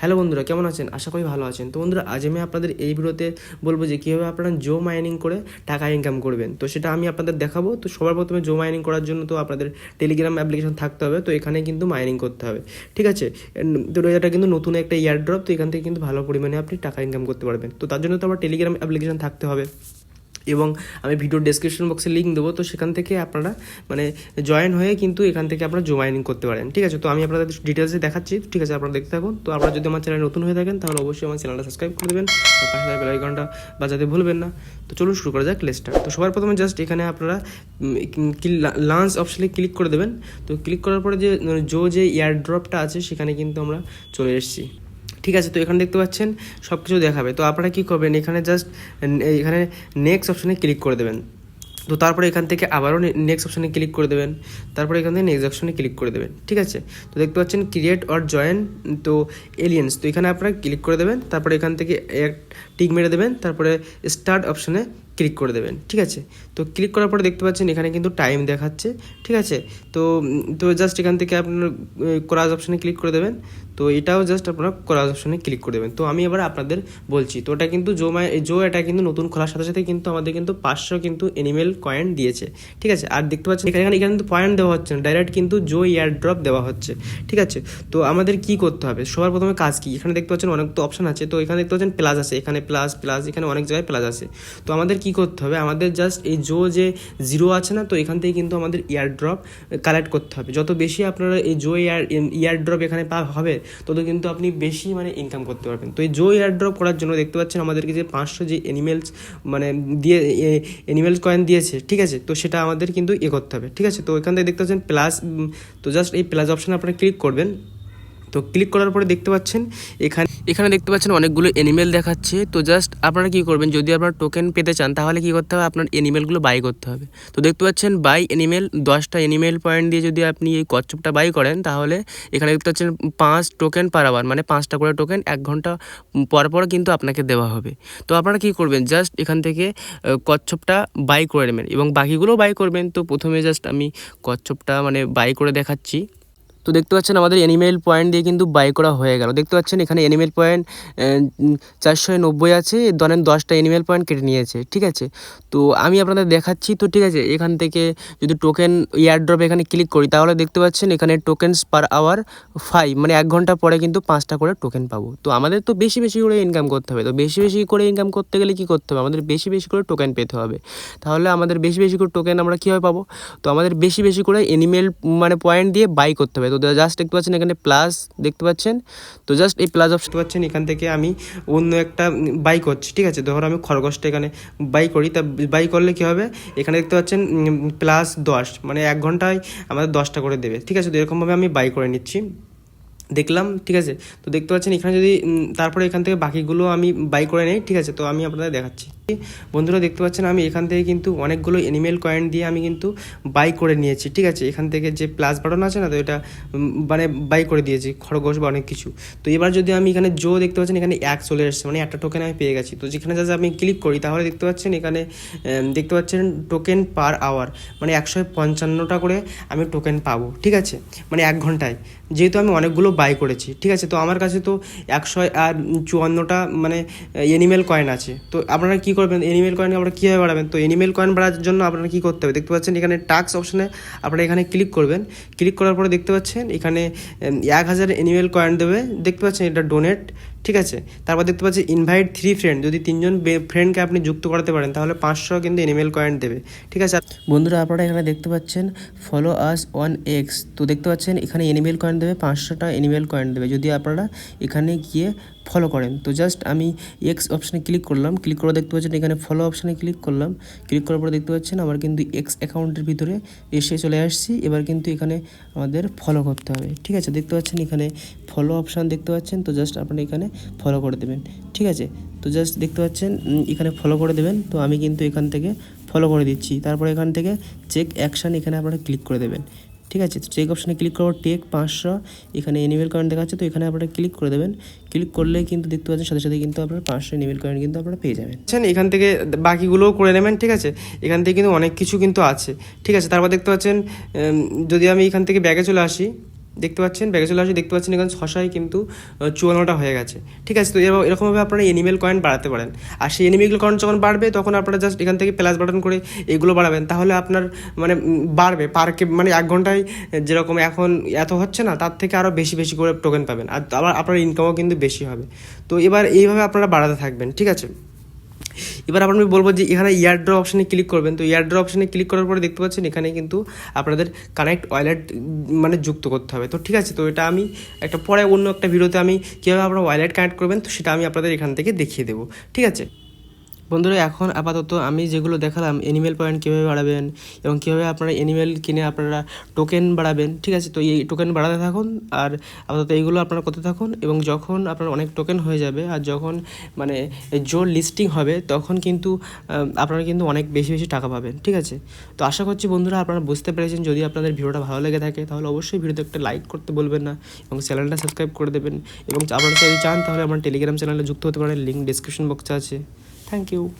Hello বন্ধুরা, কেমন আছেন? আশা করি ভালো আছেন। তো বন্ধুরা, আজ আমি আপনাদের এই ভিডিওতে বলব যে কীভাবে আপনারা জো মাইনিং করে টাকা ইনকাম করবেন। তো সেটা আমি আপনাদের দেখাবো। তো সবার প্রথমে জো মাইনিং করার জন্য তো আপনাদের টেলিগ্রাম অ্যাপ্লিকেশন থাকতে হবে। তো এখানে কিন্তু মাইনিং করতে হবে। ঠিক আছে? তো এটা কিন্তু নতুন একটা ইয়ার ড্রপ তো এখান থেকে কিন্তু ভালো পরিমাণে আপনি টাকা ইনকাম করতে পারবেন। তো তার জন্য তো আবার টেলিগ্রাম অ্যাপ্লিকেশন থাকতে হবে। এবং আমি ভিডিও ডেসক্রিপশন বক্সে লিঙ্ক দেবো তো সেখান থেকে আপনারা মানে জয়েন হয়ে কিন্তু এখান থেকে আপনারা জমাইনিং করতে পারেন ঠিক আছে? তো আমি আপনাদের ডিটেলসে দেখাচ্ছি ঠিক আছে? আপনারা দেখতে থাকুন। তো আপনারা যদি আমার চ্যানেল নতুন হয়ে থাকেন তাহলে অবশ্যই আমার চ্যানেলটা সাবস্ক্রাইব করে দেবেন পাশে থাকা বেল আইকনটা বাজাতে ভুলবেন না। তো চলুন শুরু করা যাক লেস্টার তো সবার প্রথমে জাস্ট এখানে আপনারা লাঞ্চ অপশানে ক্লিক করে দেবেন। তো ক্লিক করার পরে যে মানে, জো যে এয়ার ড্রপটা আছে সেখানে কিন্তু আমরা চলে এসেছি। ঠিক আছে, তো এখানে দেখতে পাচ্ছেন সব কিছু দেখাবে। তো আপনারা কী করবেন, এখানে জাস্ট এখানে নেক্সট অপশনে ক্লিক করে দেবেন। তো তারপরে এখান থেকে আবারও নেক্সট অপশানে ক্লিক করে দেবেন। তারপরে এখান থেকে নেক্সট অপশানে ক্লিক করে দেবেন, ঠিক আছে? তো দেখতে পাচ্ছেন ক্রিয়েট অর জয়েন তো এলিয়েন্স তো এখানে আপনারা ক্লিক করে দেবেন। তারপরে এখান থেকে এক টিক মেরে দেবেন। তারপরে স্টার্ট অপশনে ক্লিক করে দেবেন, ঠিক আছে? তো ক্লিক করার পরে দেখতে পাচ্ছেন এখানে কিন্তু টাইম দেখাচ্ছে, ঠিক আছে? তো তো জাস্ট এখান থেকে আপনার কোরাজ অপশানে ক্লিক করে দেবেন, তো এটাও জাস্ট আপনারা কোরাজ অপশানে ক্লিক করে দেবেন। তো আমি এবার আপনাদের বলছি, তো ওটা কিন্তু জো জো এটা কিন্তু নতুন খোলার সাথে সাথে কিন্তু আমাদের কিন্তু পাঁচশো কিন্তু এনিমেল কয়েন দিয়েছে, ঠিক আছে? আর দেখতে পাচ্ছেন এখানে এখানে কিন্তু পয়েন্ট দেওয়া হচ্ছে না ডাইরেক্ট কিন্তু জো ইয়ার ড্রপ দেওয়া হচ্ছে, ঠিক আছে? তো আমাদের কি করতে হবে? সবার প্রথমে কাজ কি? এখানে দেখতে পাচ্ছেন অনেক তো অপশন আছে, তো এখানে দেখতে পাচ্ছেন প্লাস আছে, এখানে প্লাস প্লাস এখানে অনেক জায়গায় প্লাস আছে। তো আমাদের কি করতে হবে? আমাদের জাস্ট এই জো যে জিরো আছে না, তো এখান থেকে কিন্তু আমাদের ইয়ার ড্রপ কালেক্ট করতে হবে। যত বেশি আপনারা এই জো ইয়ার ইয়ার ড্রপ এখানে পা হবে, তত কিন্তু আপনি বেশি মানে ইনকাম করতে পারবেন। তো এই জো ইয়ার ড্রপ করার জন্য দেখতে পাচ্ছেন আমাদেরকে যে পাঁচশো যে অ্যানিমেলস মানে দিয়ে অ্যানিমেলস কয়েন দিয়েছে, ঠিক আছে? তো সেটা আমাদের কিন্তু ইয়ে করতে হবে, ঠিক আছে? তো এখান থেকে দেখতে পাচ্ছেন প্লাস তো জাস্ট এই প্লাস অপশানে আপনারা ক্লিক করবেন। তো ক্লিক করার পরে দেখতে পাচ্ছেন, এখানে এখানে দেখতে পাচ্ছেন অনেকগুলো এনিমেল দেখাচ্ছে। তো জাস্ট আপনারা কি করবেন, যদি আপনার টোকেন পেতে চান, তাহলে কি করতে হবে? আপনার এনিমেলগুলো বাই করতে হবে। তো দেখতে পাচ্ছেন বাই এনিমেল দশটা এনিমেল পয়েন্ট দিয়ে যদি আপনি এই কচ্ছপটা বাই করেন, তাহলে এখানে দেখতে পাচ্ছেন পাঁচ টোকেন পার আওয়ার মানে পাঁচটা করে টোকেন এক ঘণ্টা পর পর কিন্তু আপনাকে দেওয়া হবে। তো আপনারা কি করবেন জাস্ট এখান থেকে কচ্ছপটা বাই করে নেবেন এবং বাকিগুলো বাই করবেন। তো প্রথমে জাস্ট আমি কচ্ছপটা মানে বাই করে দেখাচ্ছি। তো দেখতে পাচ্ছেন আমাদের এনিমেল পয়েন্ট দিয়ে কিন্তু বাই করা হয়ে গেল। দেখতে পাচ্ছেন এখানে এনিমেল পয়েন্ট চারশো নব্বই আছে, ধরেন দশটা এনিমেল পয়েন্ট কেটে নিয়েছে, ঠিক আছে? তো আমি আপনাদের দেখাচ্ছি, তো ঠিক আছে, এখান থেকে যদি টোকেন ইয়ার ড্রপ এখানে ক্লিক করি, তাহলে দেখতে পাচ্ছেন এখানে টোকেনস পার আওয়ার ফাইভ মানে এক ঘণ্টা পরে কিন্তু পাঁচটা করে টোকেন পাবো। তো আমাদের তো বেশি বেশি করে ইনকাম করতে হবে, তো বেশি বেশি করে ইনকাম করতে গেলে কি করতে হবে? আমাদের বেশি বেশি করে টোকেন পেতে হবে। তাহলে আমাদের বেশি বেশি করে টোকেন আমরা কীভাবে পাবো? তো আমাদের বেশি বেশি করে এনিমেল মানে পয়েন্ট দিয়ে বাই করতে হবে। তো জাস্ট দেখতে পাচ্ছেন এখানে প্লাস দেখতে পাচ্ছেন। তো জাস্ট এই প্লাস অপশন পাচ্ছেন, এখান থেকে আমি অন্য একটা বাই করছি, ঠিক আছে? ধরো আমি খরগোশটা এখানে বাই করি, তা বাই করলে কী হবে? এখানে দেখতে পাচ্ছেন প্লাস দশ মানে এক ঘন্টায় আমাদের দশটা করে দেবে, ঠিক আছে? তো এরকমভাবে আমি বাই করে নিচ্ছি। দেখলাম, ঠিক আছে? তো দেখতে পাচ্ছেন, এখানে যদি তারপরে এখান থেকে বাকিগুলো আমি বাই করে নেই, ঠিক আছে? তো আমি আপনাদের দেখাচ্ছি। বন্ধুরা দেখতে পাচ্ছেন, আমি এখান থেকে কিন্তু অনেকগুলো এনিমেল কয়েন দিয়ে আমি কিন্তু বাই করে নিয়েছি, ঠিক আছে? এখান থেকে যে প্লাস বাটন আছে না, তো এটা মানে বাই করে দিয়েছি, খরগোশ বা অনেক কিছু। তো এবার যদি আমি এখানে জো দেখতে পাচ্ছেন, এখানে এক চলে এসেছে মানে একটা টোকেন আমি পেয়ে গেছি। তো যেখানে যাতে আমি ক্লিক করি, তাহলে দেখতে পাচ্ছেন, এখানে দেখতে পাচ্ছেন টোকেন পার আওয়ার মানে একশো পঞ্চান্নটা করে আমি টোকেন পাবো, ঠিক আছে? মানে এক ঘন্টায়। যেহেতু আমি অনেকগুলো বাই করেছি, ঠিক আছে? তো আমার কাছে তো একশো আর চুয়ান্নটা মানে এনিমেল কয়েন আছে। তো আপনারা কী করবেন এনিমেল কয়েন আপনারা কীভাবে বাড়াবেন? তো এনিমেল কয়েন বাড়ার জন্য আপনারা কী করতে হবে? দেখতে পাচ্ছেন এখানে টাক্স অপশনে আপনারা এখানে ক্লিক করবেন। ক্লিক করার পরে দেখতে পাচ্ছেন এখানে এক হাজার এনিমেল কয়েন দেবে। দেখতে পাচ্ছেন এটা ডোনেট ঠিক আছে? তারপর দেখতে পাচ্ছি ইনভাইট থ্রি ফ্রেন্ড যদি তিনজন ফ্রেন্ডকে আপনি যুক্ত করাতে পারেন, তাহলে পাঁচশো কিন্তু এনিমেল কয়েন দেবে। ঠিক আছে? বন্ধুরা, আপনারা এখানে দেখতে পাচ্ছেন ফলো আস অন এক্স তো দেখতে পাচ্ছেন, এখানে এনিমেল কয়েন দেবে, পাঁচশোটা এনিমেল কয়েন দেবে, যদি আপনারা এখানে গিয়ে ফলো করেন। তো জাস্ট আমি এক্স অপশানে ক্লিক করলাম ক্লিক করে দেখতে পাচ্ছেন, এখানে ফলো অপশানে ক্লিক করলাম। ক্লিক করার পরে দেখতে পাচ্ছেন, আমার কিন্তু এক্স অ্যাকাউন্টের ভিতরে এসে চলে আসছি, এবার কিন্তু এখানে আমাদের ফলো করতে হবে। ঠিক আছে? দেখতে পাচ্ছেন, এখানে ফলো অপশান দেখতে পাচ্ছেন, তো জাস্ট আপনারা এখানে ফলো করে দেবেন। ঠিক আছে? তো জাস্ট দেখতে পাচ্ছেন এখানে ফলো করে দেবেন। তো আমি কিন্তু এখান থেকে ফলো করে দিচ্ছি। তারপরে এখান থেকে চেক অ্যাকশান এখানে আপনারা ক্লিক করে দেবেন। ঠিক আছে? চেক অপশানে ক্লিক করার টেক পাঁচশো। এখানে এনিমেল কয়েন দেখাচ্ছে, তো এখানে আপনারা ক্লিক করে দেবেন। ক্লিক করলে কিন্তু দেখতে পাচ্ছেন, সাথে সাথে কিন্তু আপনার পাঁচশো এনিমেল কয়েন কিন্তু আপনারা পেয়ে যাবেন। আচ্ছা এখান থেকে বাকিগুলোও করে নেবেন, ঠিক আছে? এখান থেকে কিন্তু অনেক কিছু কিন্তু আছে। ঠিক আছে? তারপর দেখতে পাচ্ছেন যদি আমি এখান থেকে ব্যাগে চলে আসি দেখতে পাচ্ছেন ব্যাগে চলে আসে দেখতে পাচ্ছেন এখানে ছশায় কিন্তু চুয়ান্নটা হয়ে গেছে। ঠিক আছে, তো এরকম- এরকমভাবে আপনারা এনিমেল কয়েন বাড়াতে পারেন। আর সেই এনিমেল কয়েন যখন বাড়বে, তখন আপনারা জাস্ট এখান থেকে প্লাস বাটন করে এগুলো বাড়াবেন। তাহলে আপনার মানে বাড়বে পার্কে মানে এক ঘন্টায় যেরকম এখন এত হচ্ছে না, তার থেকে আরও বেশি বেশি করে টোকেন পাবেন। আর আবার আপনার ইনকামও কিন্তু বেশি হবে। তো এবার এইভাবে আপনারা বাড়াতে থাকবেন, ঠিক আছে? এবার আপনার আমি বলব যে এখানে ইয়ারড্র অপশানে ক্লিক করবেন। তো ইয়ারড্র অপশানে ক্লিক করার পরে দেখতে পাচ্ছেন এখানে কিন্তু আপনাদের কানেক্ট ওয়ালেট মানে যুক্ত করতে হবে। তো ঠিক আছে, তো এটা আমি একটা পরে অন্য একটা ভিডিওতে আমি কীভাবে আপনার ওয়ালেট কানেক্ট করবেন, তো সেটা আমি আপনাদের এখান থেকে দেখিয়ে দেবো। ঠিক আছে? বন্ধুরা, এখন আপাতত আমি যেগুলো দেখালাম এনিমেল পয়েন্ট কীভাবে বাড়াবেন এবং কীভাবে আপনারা এনিমেল কিনে আপনারা টোকেন বাড়াবেন, ঠিক আছে? তো এই টোকেন বাড়াতে থাকুন আর আপাতত এইগুলো আপনারা করতে থাকুন এবং যখন আপনার অনেক টোকেন হয়ে যাবে আর যখন মানে জোর লিস্টিং হবে, তখন কিন্তু আপনারা কিন্তু অনেক বেশি বেশি টাকা পাবেন, ঠিক আছে? তো আশা করছি বন্ধুরা আপনারা বুঝতে পেরেছেন। যদি আপনাদের ভিডিওটা ভালো লেগে থাকে, তাহলে অবশ্যই ভিডিওতে একটা লাইক করতে বলবেন না এবং চ্যানেলটা সাবস্ক্রাইব করে দেবেন এবং আপনারা যদি চান, তাহলে আমার টেলিগ্রাম চ্যানেলে যুক্ত হতে পারেন লিঙ্ক ডিসক্রিপশন বক্সে আছে। Thank you.